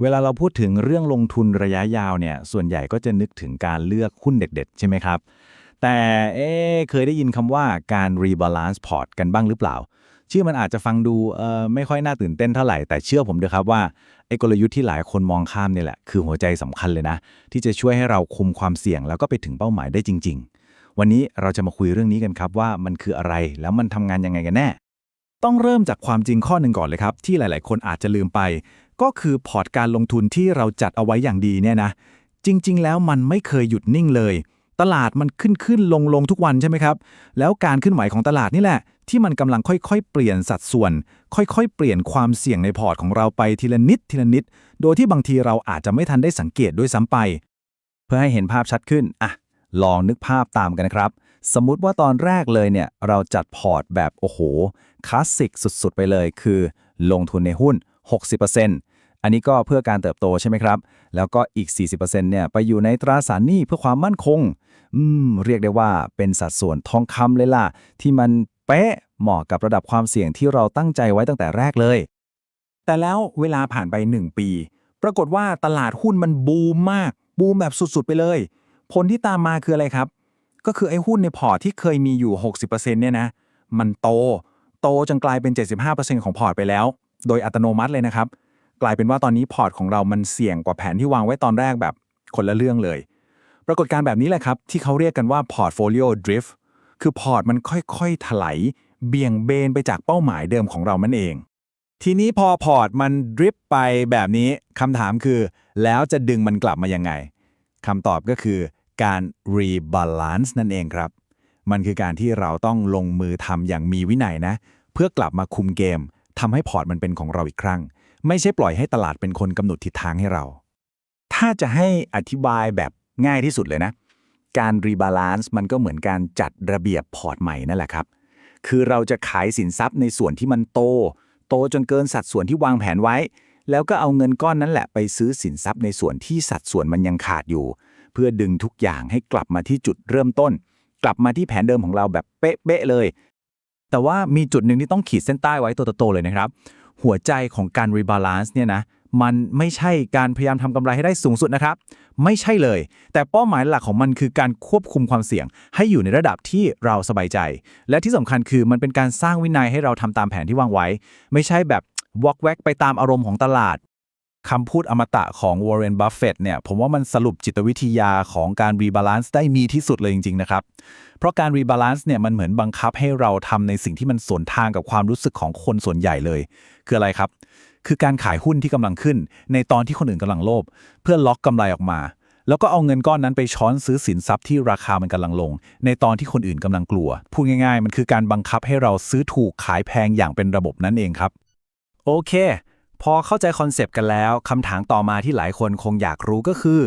เวลาเราพูดถึงเรื่องลงทุนระยะยาวเนี่ย ส่วนใหญ่ก็จะนึกถึงการเลือกหุ้นเด็ด ๆ ใช่ไหมครับ แต่เอ๊เคยได้ยินคำว่าการรีบาลานซ์พอร์ตกันบ้างหรือเปล่า ชื่อมันอาจจะฟังดูเออไม่ค่อยน่าตื่นเต้นเท่าไหร่ แต่เชื่อผมเถอะครับว่าไอ้กลยุทธ์ที่หลายคนมองข้ามนี่แหละ คือหัวใจสำคัญเลยนะ ที่จะช่วยให้เราคุมความเสี่ยงแล้วก็ไปถึงเป้าหมายได้จริง ๆ วันนี้เราจะมาคุยเรื่องนี้กันครับว่ามันคืออะไรแล้วมันทำงานยังไงกันแน่ต้องเริ่มจากความจริงข้อหนึ่งก่อนเลยครับ ที่หลาย ๆ คนอาจจะลืมไป ก็คือพอร์ตการลงทุนที่เราจัดเอาไว้อย่างดีเนี่ยนะ จริง ๆ แล้วมันไม่เคยหยุดนิ่งเลย ตลาดมันขึ้นขึ้นลงลงทุกวันใช่ไหมครับ แล้วการขึ้นไหวของตลาดนี่แหละ ที่มันกำลังค่อย ๆ เปลี่ยนสัดส่วน ค่อยๆ เปลี่ยนความเสี่ยงในพอร์ตของเราไปทีละนิดทีละนิด โดยที่บางทีเราอาจจะไม่ทันได้สังเกตด้วยซ้ำไป เพื่อให้เห็นภาพชัดขึ้นอะลองนึกภาพตามกันนะครับ สมมุติว่าตอนแรกเลยเนี่ย เราจัดพอร์ตแบบ โอ้โห คลาสสิกสุด ๆ ไปเลย คือ ลงทุนในหุ้น 60%อันนี้ก็เพื่อการเติบโตใช่ไหมครับ แล้วก็อีก 40%เนี่ยไปอยู่ในตราสารหนี้เพื่อความมั่นคง อืม เรียกได้ว่าเป็นสัดส่วนทองคำเลยล่ะ ที่มันเป๊ะเหมาะกับระดับความเสี่ยงที่เราตั้งใจไว้ตั้งแต่แรกเลย แต่แล้วเวลาผ่านไป 1 ปี ปรากฏว่าตลาดหุ้นมันบูมมาก บูมแบบสุดๆ ไปเลย ผลที่ตามมาคืออะไรครับ ก็คือไอ้หุ้นในพอร์ตที่เคยมีอยู่ 60%เนี่ยนะ มันโต ตจนกลายเป็น 75%ของพอร์ตไปแล้ว โดยอัตโนมัติเลยนะครับ กลายเป็นว่าตอนนี้พอร์ตของเรามันเสี่ยงกว่าแผนที่วางไว้ตอนแรกแบบคนละเรื่องเลย ปรากฏการณ์แบบนี้แหละครับ ที่เขาเรียกกันว่า portfolio drift คือพอร์ตมันค่อยๆถลายเบี่ยงเบนไปจากเป้าหมายเดิมของเรานั่นเอง ทีนี้พอพอร์ตมันดริฟไปแบบนี้คำถามคือ แล้วจะดึงมันกลับมายังไงคำตอบก็คือการรีบาลานซ์นั่นเองครับ มันคือการที่เราต้องลงมือทำอย่างมีวินัยนะ เพื่อกลับมาคุมเกมทำให้พอร์ตมันเป็นของเราอีกครั้ง ไม่ใช่ปล่อยให้ตลาดเป็นคนกำหนดทิศทางให้เรา ถ้าจะให้อธิบายแบบง่ายที่สุดเลยนะ การรีบาลานซ์มันก็เหมือนการจัดระเบียบพอร์ตใหม่นั่นแหละครับ คือเราจะขายสินทรัพย์ในส่วนที่มันโต โตจนเกินสัดส่วนที่วางแผนไว้ แล้วก็เอาเงินก้อนนั้นแหละไปซื้อสินทรัพย์ในส่วนที่สัดส่วนมันยังขาดอยู่ เพื่อดึงทุกอย่างให้กลับมาที่จุดเริ่มต้น กลับมาที่แผนเดิมของเราแบบเป๊ะๆเลย แต่ว่ามีจุดหนึ่งที่ต้องขีดเส้นใต้ไว้ตัวโตๆเลยนะครับ หัวใจของการรีบาลานซ์เนี่ยนะมันไม่ใช่การพยายามทำกำไรให้ได้สูงสุดนะครับ ไม่ใช่เลย แต่เป้าหมายหลักของมันคือการควบคุมความเสี่ยง ให้อยู่ในระดับที่เราสบายใจ และที่สำคัญคือมันเป็นการสร้างวินัยให้เราทำตามแผนที่วางไว้ ไม่ใช่แบบวอกแวกไปตามอารมณ์ของตลาด คำพูดอมตะของ Warren Buffett เนี่ยผมว่ามันสรุปจิตวิทยาของการรีบาลานซ์ได้มีที่สุดเลยจริง ๆ นะครับ เพราะการรีบาลานซ์เนี่ยมันเหมือนบังคับให้เราทำในสิ่งที่มันสวนทางกับความรู้สึกของคนส่วนใหญ่เลย คืออะไรครับ คือการขายหุ้นที่กำลังขึ้น ในตอนที่คนอื่นกำลังโลภเพื่อล็อกกำไรออกมา แล้วก็เอาเงินก้อนนั้นไปช้อนซื้อสินทรัพย์ที่ราคามันกำลังลง ในตอนที่คนอื่นกำลังกลัวพูดง่าย ๆ มันคือการบังคับให้เราซื้อถูกขายแพงอย่างเป็นระบบนั่นเองครับ โอเค พอเข้าใจคอนเซปต์กันแล้วคำถามต่อมาที่หลายคนคงอยากรู้ก็คือ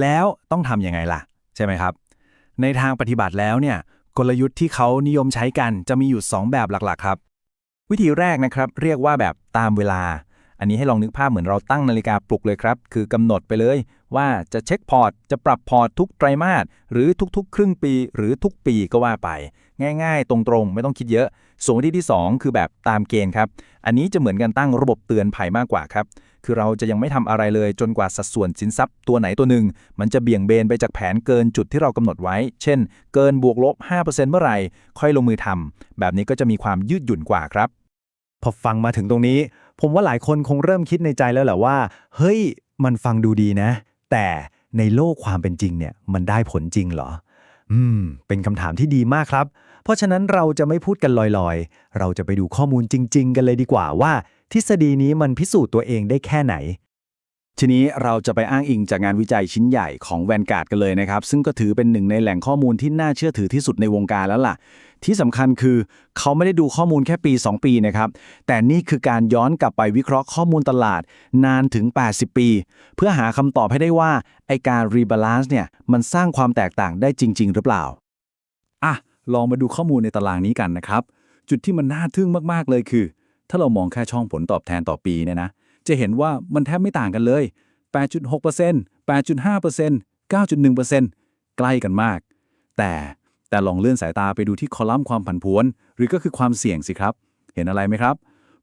แล้วต้องทำยังไงล่ะ ใช่ไหมครับ ในทางปฏิบัติแล้วเนี่ยกลยุทธ์ที่เขานิยมใช้กันจะมีอยู่ 2 แบบหลักๆ ครับ วิธีแรกนะครับ เรียกว่าแบบตามเวลา อันนี้ให้ลองนึกภาพเหมือนเราตั้งนาฬิกาปลุกเลยครับ คือกำหนดไปเลย ว่าจะเช็คพอร์ต จะปรับพอร์ตทุกไตรมาสหรือทุกๆ ครึ่งปีหรือทุกปีก็ว่าไป ง่ายๆ ตรงๆ ไม่ต้องคิดเยอะ ส่วนวิธีที่ 2 คือแบบตามเกณฑ์ครับ อันนี้จะเหมือนกันตั้งระบบเตือนภัยมากกว่าครับ คือเราจะยังไม่ทำอะไรเลยจนกว่าสัดส่วนสินทรัพย์ตัวไหนตัวหนึ่ง มันจะเบี่ยงเบนไปจากแผนเกินจุดที่เรากำหนดไว้ เช่น เกินบวกลบ 5%เมื่อไหร่ค่อยลงมือทำแบบนี้ก็จะมีความยืดหยุ่นกว่าครับพอฟังมาถึงตรงนี้ ผมว่าหลายคนคงเริ่มคิดในใจแล้วแหละว่า เฮ้ย มันฟังดูดีนะ แต่ในโลกความเป็นจริงเนี่ย มันได้ผลจริงเหรอ อืม เป็นคำถามที่ดีมากครับ เพราะฉะนั้นเราจะไม่พูดกันลอยๆ เราจะไปดูข้อมูลจริง ๆ กันเลยดีกว่าว่า ทฤษฎีนี้มันพิสูจน์ตัวเองได้แค่ไหน ทีนี้เราจะไปอ้างอิงจากงานวิจัยชิ้นใหญ่ของแวนการ์ดกันเลยนะครับ ซึ่งก็ถือเป็นหนึ่งในแหล่งข้อมูลที่น่าเชื่อถือที่สุดในวงการแล้วล่ะ ที่สำคัญคือเขาไม่ได้ดูข้อมูลแค่ปี 2 ปีนะครับ แต่นี่คือการย้อนกลับไปวิเคราะห์ข้อมูลตลาดนานถึง 80 ปี เพื่อหาคำตอบให้ได้ว่าไอการรีบาลานซ์เนี่ยมันสร้างความแตกต่างได้จริง ๆ หรือเปล่าอะลองมาดูข้อมูลในตารางนี้กันนะครับ จุดที่มันน่าทึ่งมากๆเลยคือ ถ้าเรามองแค่ช่องผลตอบแทนต่อปีเนี่ยนะ จะเห็นว่ามันแทบไม่ต่างกันเลย 8.6% 8.5% 9.1%ใกล้กันมาก แต่แต่ลองเลื่อนสายตาไปดูที่คอลัมน์ความผันผวน หรือก็คือความเสี่ยงสิครับ เห็นอะไรไหมครับ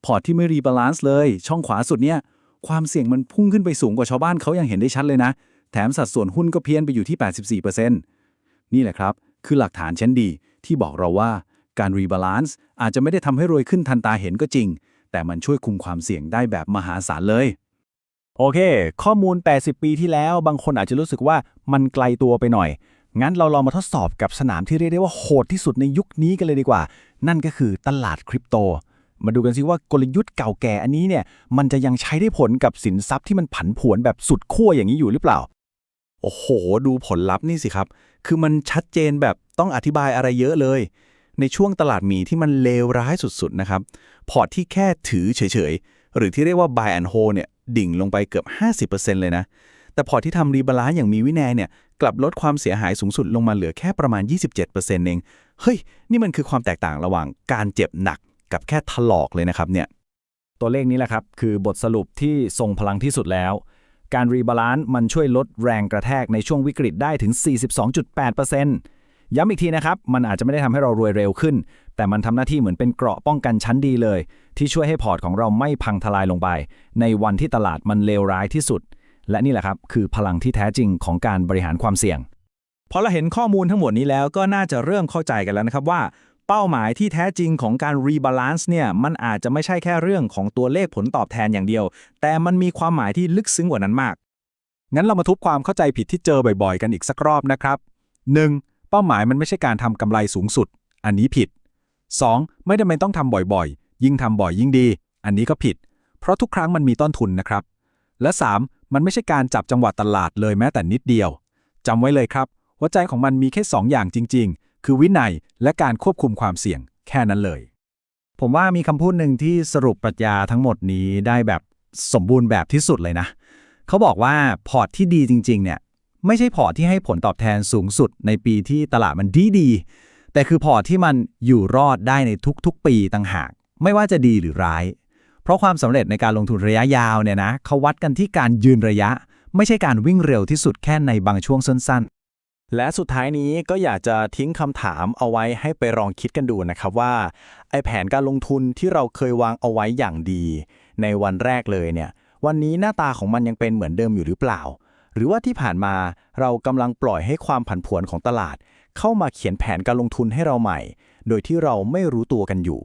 พอร์ตที่ไม่รีบาลานซ์เลย ช่องขวาสุดเนี่ย ความเสี่ยงมันพุ่งขึ้นไปสูงกว่าชาวบ้านเขายังเห็นได้ชัดเลยนะ แถมสัดส่วนหุ้นก็เพี้ยนไปอยู่ที่ 84%นี่แหละครับ คือหลักฐานชั้นดีที่บอกเราว่าการรีบาลานซ์อาจจะไม่ได้ทำให้รวยขึ้นทันตาเห็นก็จริง แต่มันช่วยคุมความเสี่ยงได้แบบมหาศาลเลย โอเค ข้อมูล 80 ปีที่แล้ว บางคนอาจจะรู้สึกว่ามันไกลตัวไปหน่อย งั้นเราลองมาทดสอบกับสนามที่เรียกได้ว่าโหดที่สุดในยุคนี้กันเลยดีกว่า นั่นก็คือตลาดคริปโต มาดูกันซิว่ากลยุทธ์เก่าแก่อันนี้เนี่ย มันจะยังใช้ได้ผลกับสินทรัพย์ที่มันผันผวนแบบสุดขั้วอย่างนี้อยู่หรือเปล่า โอ้โห ดูผลลัพธ์นี่สิครับ คือมันชัดเจนแบบต้องอธิบายอะไรเยอะเลย ในช่วงตลาดหมีที่มันเลวร้ายสุดๆนะครับ พอร์ตที่แค่ถือเฉยๆ หรือที่เรียกว่า buy and hold เนี่ยดิ่งลงไปเกือบ 50%เลยนะ แต่พอร์ตที่ทำรีบาลานซ์อย่างมีวินัยเนี่ยกลับลดความเสียหายสูงสุดลงมาเหลือแค่ประมาณ 27%เองเฮ้ย นี่มันคือความแตกต่างระหว่างการเจ็บหนักกับแค่ถลอกเลยนะครับเนี่ยตัวเลขนี้แหละครับ คือบทสรุปที่ทรงพลังที่สุดแล้ว การรีบาลานซ์มันช่วยลดแรงกระแทกในช่วงวิกฤตได้ถึง 42.8% ย้ำอีกทีนะครับ มันอาจจะไม่ได้ทำให้เรารวยเร็วขึ้น แต่มันทำหน้าที่เหมือนเป็นเกราะป้องกันชั้นดีเลย ที่ช่วยให้พอร์ตของเราไม่พังทลายลงไป ในวันที่ตลาดมันเลวร้ายที่สุด และนี่แหละครับ คือพลังที่แท้จริงของการบริหารความเสี่ยง พอเราเห็นข้อมูลทั้งหมดนี้แล้วก็น่าจะเริ่มเข้าใจกันแล้วนะครับว่า เป้าหมายที่แท้จริงของการรีบาลานซ์เนี่ยมันอาจจะไม่ใช่แค่เรื่องของตัวเลขผลตอบแทนอย่างเดียว แต่มันมีความหมายที่ลึกซึ้งกว่านั้นมากงั้นเรามาทุบความเข้าใจผิดที่เจอบ่อยๆ กันอีกสักรอบนะครับ 1. เป้าหมายมันไม่ใช่การทำกำไรสูงสุด อันนี้ผิด 2. ไม่จำเป็นต้องทำบ่อยๆ ยิ่งทำบ่อยยิ่งดี อันนี้ก็ผิด เพราะทุกครั้งมันมีต้นทุนนะครับ และ 3. มันไม่ใช่การจับจังหวะตลาดเลยแม้แต่นิดเดียวจำไว้เลยครับ หัวใจของมันมีแค่2อย่างจริง ๆ คือวินัยและการควบคุมความเสี่ยง แค่นั้นเลย ผมว่ามีคำพูดหนึ่งที่สรุปปรัชญาทั้งหมดนี้ได้แบบสมบูรณ์แบบที่สุดเลยนะ เขาบอกว่าพอร์ตที่ดีจริง ๆ เนี่ย ไม่ใช่พอร์ตที่ให้ผลตอบแทนสูงสุดในปีที่ตลาดมันดีดีแต่คือพอร์ตที่มันอยู่รอดได้ในทุกๆ ปีต่างหาก ไม่ว่าจะดีหรือร้าย เพราะความสำเร็จในการลงทุนระยะยาวเนี่ยนะเขาวัดกันที่การยืนระยะ ไม่ใช่การวิ่งเร็วที่สุดแค่ในบางช่วงสั้นๆ และสุดท้ายนี้ก็อยากจะทิ้งคำถามเอาไว้ให้ไปลองคิดกันดูนะครับว่าไอแผนการลงทุนที่เราเคยวางเอาไว้อย่างดี ในวันแรกเลยเนี่ยวันนี้หน้าตาของมันยังเป็นเหมือนเดิมอยู่หรือเปล่า หรือว่าที่ผ่านมาเรากำลังปล่อยให้ความผันผวนของตลาด เข้ามาเขียนแผนการลงทุนให้เราใหม่ โดยที่เราไม่รู้ตัวกันอยู่